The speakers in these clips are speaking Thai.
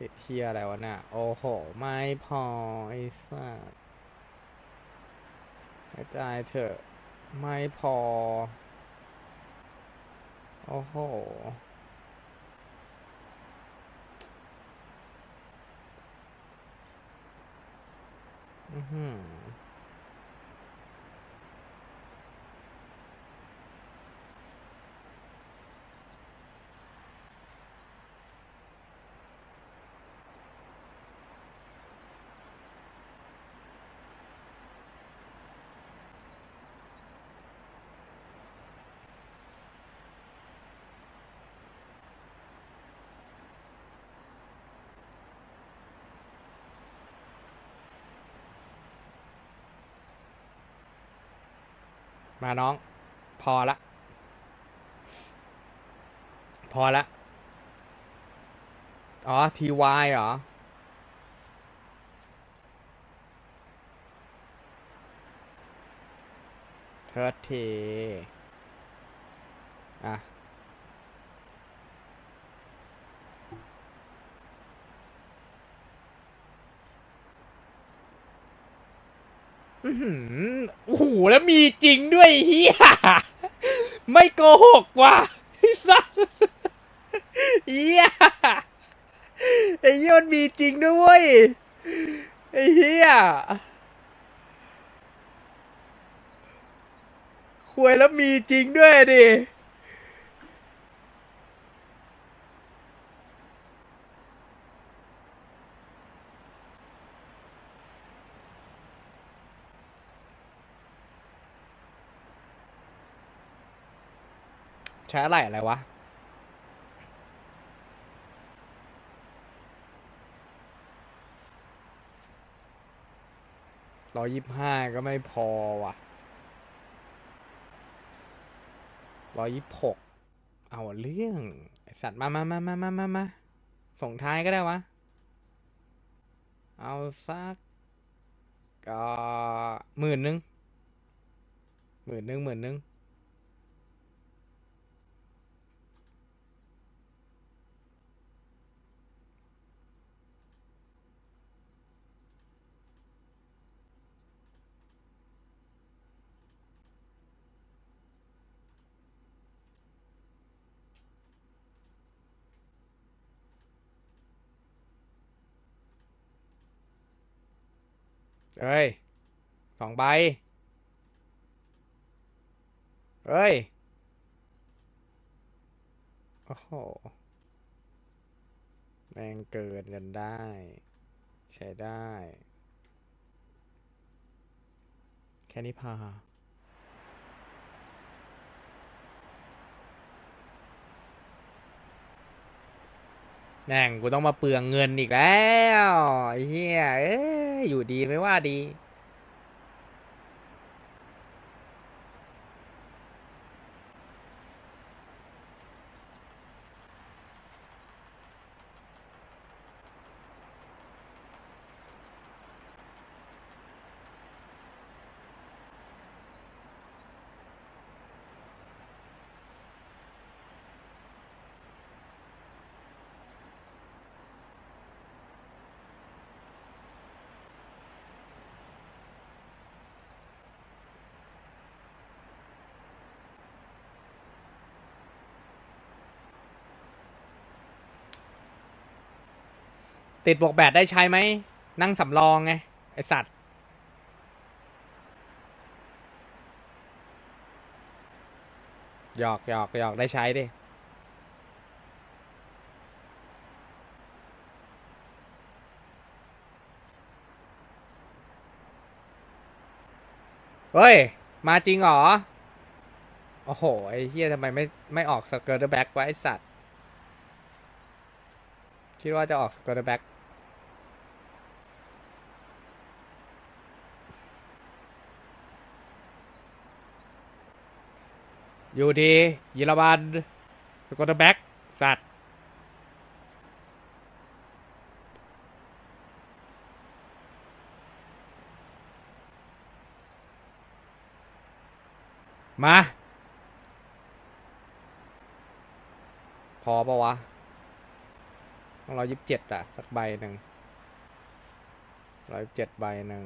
ติดเทียอะไรวะเนี่ยโอ้โห ไม่พอ ไอ้สัสกระจายเถอะ ไม่พอ โอ้โห อือหือ มาน้อง พอละ พอละ อ๋อทีวายเหรอเทิร์ทีอะ อือหือโอ้โหแล้วมีจริงด้วยเฮียไม่โกหกว่ะไอ้สัสเฮียไอ้เหี้ยมันมีจริงด้วยเวยไอ้เฮียควยแล้วมีจริงด้วยดิ ใช้อะไรอะไรวะ ร้อยยี่ห้าก็ไม่พอว่ะ ร้อยยี่หก เอาเรื่องสัตว์มามามามามามามาส่งท้ายก็ได้วะ เอาสักก็หมื่นหนึ่งหมื่นหนึ่งหมื่นหนึ่ง เอ้ยสองใบเอ้ย โอ้โห แม่งเกินกันได้ ใช้ได้ แค่นี้พอแม่งกูต้องมาเปลืองเงินอีกแล้วเหี้ยเอ้ย อยู่ดีไม่ว่าดี ติดบวกแบตได้ใช้ไหม นั่งสำรองไง ไอสัตว์ หยอกหยอกหยอกได้ใช้ดิ เฮ้ย มาจริงเหรอ โอ้โห ไอ้เฮียทำไมไม่ไม่ออกสเกิร์ตแบ็กไวะไอสัตว์ คิดว่าจะออกสเกิร์ตแบ็ก อยู่ดีเยอรมันสกอตแบ็กสัตว์ มา พอปะวะต้องร้อยยี่สิบเจ็ดอะ สักใบหนึ่งร้อยเจ็ดใบหนึ่ง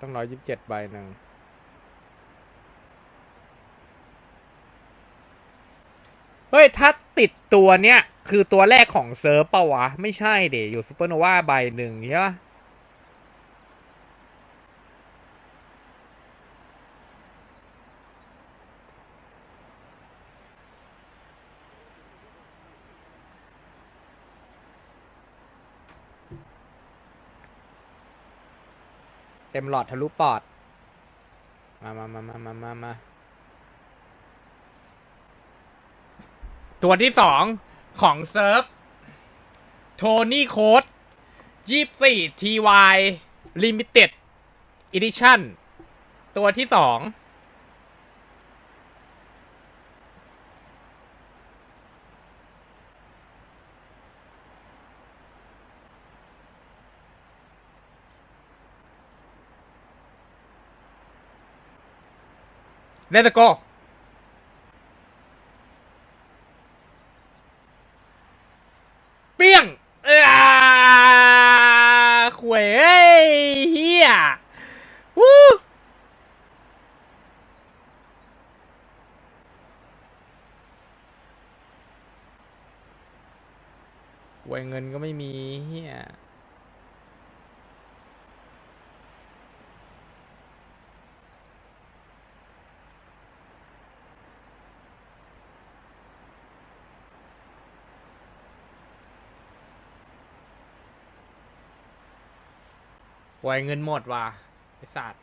ต้องร้อยยี่สิบเจ็ดใบหนึ่งเฮ้ย ถ้าติดตัวเนี้ย คือตัวแรกของเซิร์ฟปะวะ ไม่ใช่เดอยู่ซูเปอร์โนวาใบหนึ่งใช่ปะ เต็มหลอดทะลุปอด มามามามามามามาตัวที่สองของเซิร์ฟ โทนี่โค้ดยี่สี่ TY Limited Edition ตัวที่สอง เลตโกเปี้ยงเออขวยเฮียวู้วยเงินก็ไม่มีเฮีย ขวยเงินหมดว่ะไอสัตว์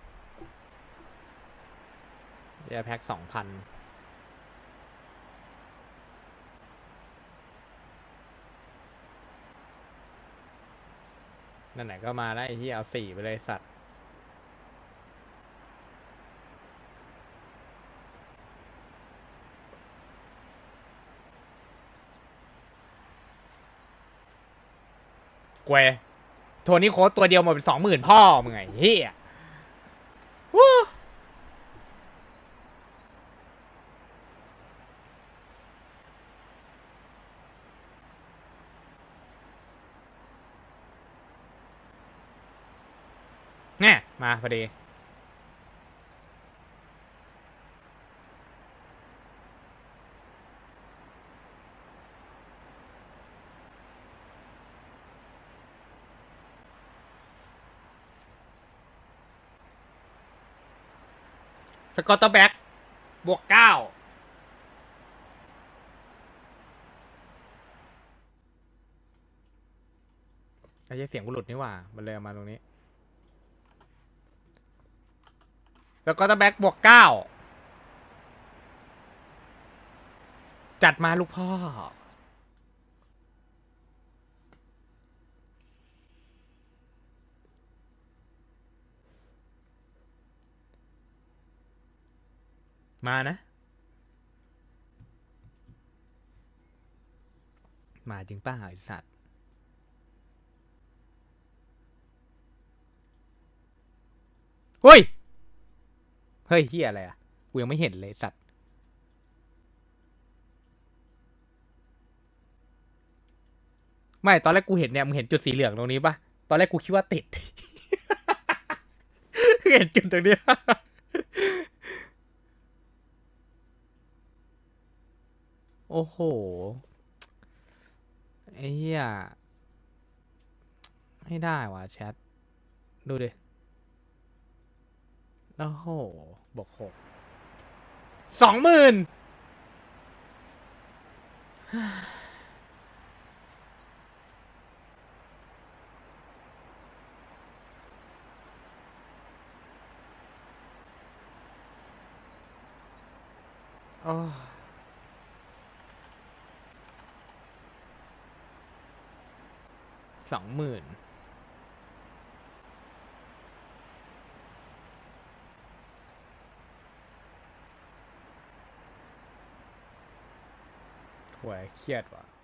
เดี๋ยวแพ็คสองพันนั่นไหนก็มาได้ที่เอาสี่ไปเลยสัตว์เกว โทนี่โค้ดตัวเดียวหมดเป็นสองหมื่นพ่อมึงไงเฮียวู้แน่มาพอดี สกอตเตอร์แบ็กบวกเก้าไอ้เหี้ยเสียงกูหลุดนี่หว่า มันเลยเอามาตรงนี้ แล้วก็ตแบ็กบวกเก้า จัดมาลูกพ่อ มานะ มาจริงป้าไอสัตว์ เฮ้ย เฮ้ยเฮียอะไรอะ กูยังไม่เห็นเลยสัตว์ไม่ ตอนแรกกูเห็นเนี่ยมึงเห็นจุดสีเหลืองตรงนี้ปะตอนแรกกูคิดว่าติด เห็นจุดตรงนี้ โอ้โห ไอ้เหี้ยไม่ได้ว่ะแชท ดูดิ โอ้โห บวกหก สองหมื่นโอ้ สองหมื่นหวยเครียดว่ะ